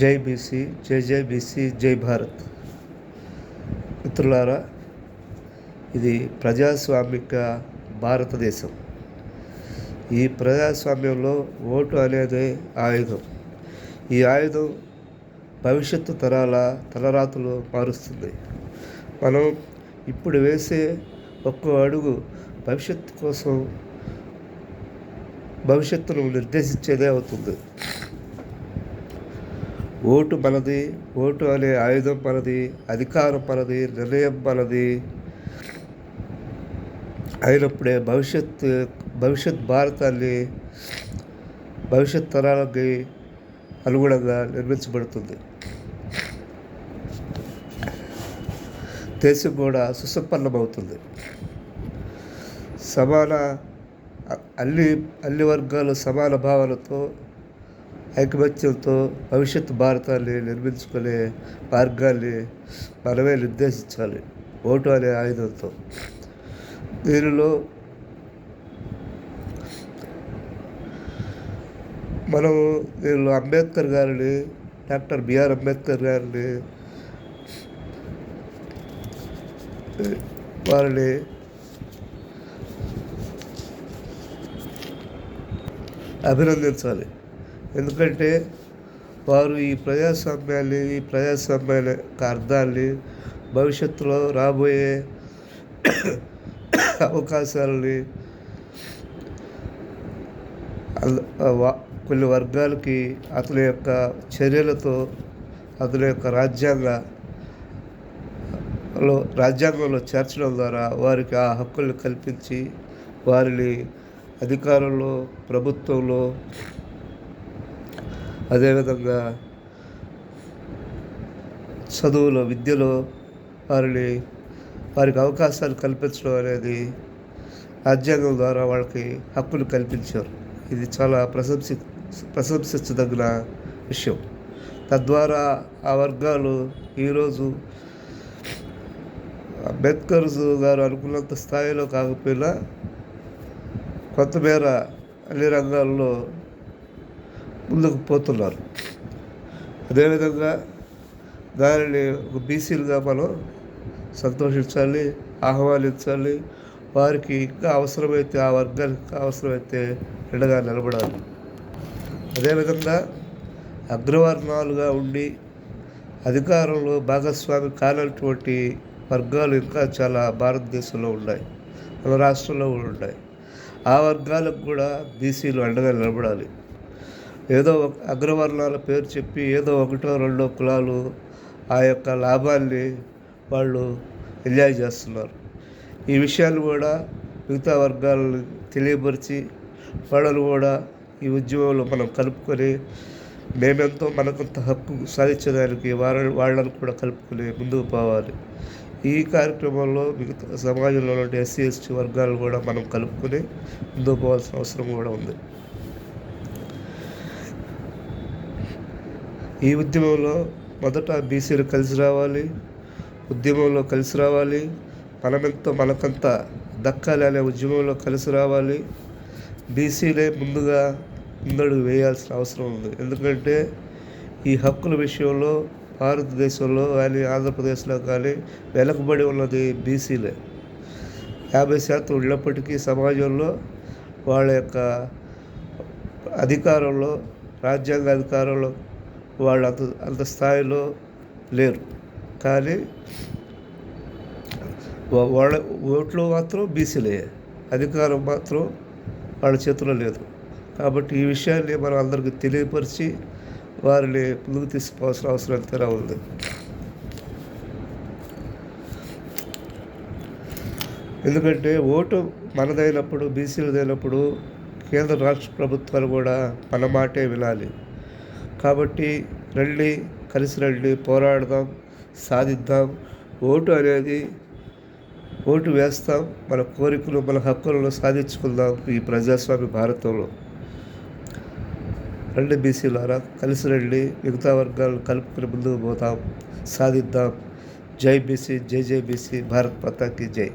జై బీసీ జై జై బీసీ జై భారత్. మిత్రులారా ఇది ప్రజాస్వామిక భారతదేశం. ఈ ప్రజాస్వామ్యంలో ఓటు అనేది ఆయుధం. ఈ ఆయుధం భవిష్యత్తు తరాల తలరాతులు మారుస్తుంది. మనం ఇప్పుడు వేసే ఒక్కో అడుగు భవిష్యత్తు కోసం భవిష్యత్తును నిర్దేశించేదే అవుతుంది. ఓటు మనది ఓటు అనే ఆయుధం మనది అధికారం మనది నిర్ణయం మనది అయినప్పుడే భవిష్యత్ భవిష్యత్ భారతాన్ని భవిష్యత్ తరాలకి అనుగుణంగా నిర్మించబడుతుంది దేశం కూడా సుసంపన్నమవుతుంది సమాన అన్ని అన్ని వర్గాలు సమాన భావనతో ఐకమత్యంతో భవిష్యత్ భారతాన్ని నిర్మించుకునే మార్గాన్ని మనమే నిర్దేశించాలి. ఓటు అనే ఆయుధంతో. దీనిలో మనం దీనిలో అంబేద్కర్ గారిని డాక్టర్ బిఆర్ అంబేద్కర్ గారిని వారిని అభినందించాలి. ఎందుకంటే వారు ఈ ప్రజాస్వామ్యాన్ని ఈ ప్రజాస్వామ్యాల యొక్క అర్థాన్ని భవిష్యత్తులో రాబోయే అవకాశాలని కొన్ని వర్గాలకి అతని యొక్క చర్యలతో అతని యొక్క రాజ్యాంగ లో రాజ్యాంగంలో చేర్చడం ద్వారా వారికి ఆ హక్కుల్ని కల్పించి వారిని అధికారంలో ప్రభుత్వంలో అదేవిధంగా చదువులో విద్యలో వారిని వారికి అవకాశాలు కల్పించడం అనేది రాజ్యాంగం ద్వారా వాళ్ళకి హక్కులు కల్పించారు. ఇది చాలా ప్రశంసి ప్రశంసించదగిన విషయం. తద్వారా ఆ వర్గాలు ఈరోజు అంబేద్కర్ గారు అనుకున్నంత స్థాయిలో కాకపోయినా కొంతమేర అన్ని రంగాల్లో ముందుకు పోతున్నారు. అదేవిధంగా దానిని ఒక బీసీలుగా మనం సంతోషించాలి ఆహ్వానించాలి. వారికి ఇంకా అవసరమైతే ఆ వర్గానికి అవసరమైతే ఎండగా నిలబడాలి. అదేవిధంగా అగ్రవర్ణాలుగా ఉండి అధికారంలో భాగస్వామి కానటువంటి వర్గాలు ఇంకా చాలా భారతదేశంలో ఉన్నాయి. మన రాష్ట్రంలో కూడా ఉన్నాయి. ఆ వర్గాలకు కూడా బీసీలు అండగా నిలబడాలి. ఏదో ఒక అగ్రవర్ణాల పేరు చెప్పి ఏదో ఒకటో రెండో కులాలు ఆ యొక్క లాభాన్ని వాళ్ళు ఎంజాయ్ చేస్తున్నారు. ఈ విషయాలు కూడా మిగతా వర్గాలను తెలియపరిచి వాళ్ళను కూడా ఈ ఉద్యమంలో మనం కలుపుకొని మేమెంతో మనకంత హక్కు సాధించడానికి వాళ్ళ వాళ్ళను కూడా కలుపుకొని ముందుకు పోవాలి. ఈ కార్యక్రమంలో మిగతా సమాజంలో ఉండే ఎస్సీ ఎస్టీ వర్గాలు కూడా మనం కలుపుకొని ముందుకు పోవాల్సిన అవసరం కూడా ఉంది. ఈ ఉద్యమంలో మొదట బీసీలు కలిసి రావాలి ఉద్యమంలో కలిసి రావాలి మనమెంతో మనకంత దక్కాలి అనే ఉద్యమంలో కలిసి రావాలి. బీసీలే ముందుగా ముందడుగు వేయాల్సిన అవసరం ఉంది. ఎందుకంటే ఈ హక్కుల విషయంలో భారతదేశంలో కానీ ఆంధ్రప్రదేశ్లో కానీ వెనకబడి ఉన్నది బీసీలే. యాభై శాతం ఉన్నప్పటికీ సమాజంలో వాళ్ళ యొక్క అధికారంలో రాజ్యాంగ అధికారంలో వాళ్ళు అంత అంత స్థాయిలో లేరు. కానీ వాళ్ళ ఓట్లు మాత్రం బీసీలే. అధికారం మాత్రం వాళ్ళ చేతిలో లేదు. కాబట్టి ఈ విషయాన్ని మనం అందరికీ తెలియపరిచి వారిని ముందుకు తీసుకోవాల్సిన అవసరం ఎంతైనా ఉంది. ఎందుకంటే ఓటు మనదైనప్పుడు బీసీలదైనప్పుడు కేంద్ర రాష్ట్ర ప్రభుత్వాలు కూడా మన మాటే వినాలి. కాబట్టి రండి కలిసి రండి పోరాడదాం సాధిద్దాం. ఓటు అనేది ఓటు వేస్తాం మన కోరికలు మన హక్కులను సాధించుకుందాం ఈ ప్రజాస్వామ్య భారతంలో. రండి బీసీలారా కలిసి రండి మిగతా వర్గాలను కలుపుకుని ముందుకు పోతాం సాధిద్దాం. జై బీసీ జై జై బీసీ భారత్ మాతాకి జై.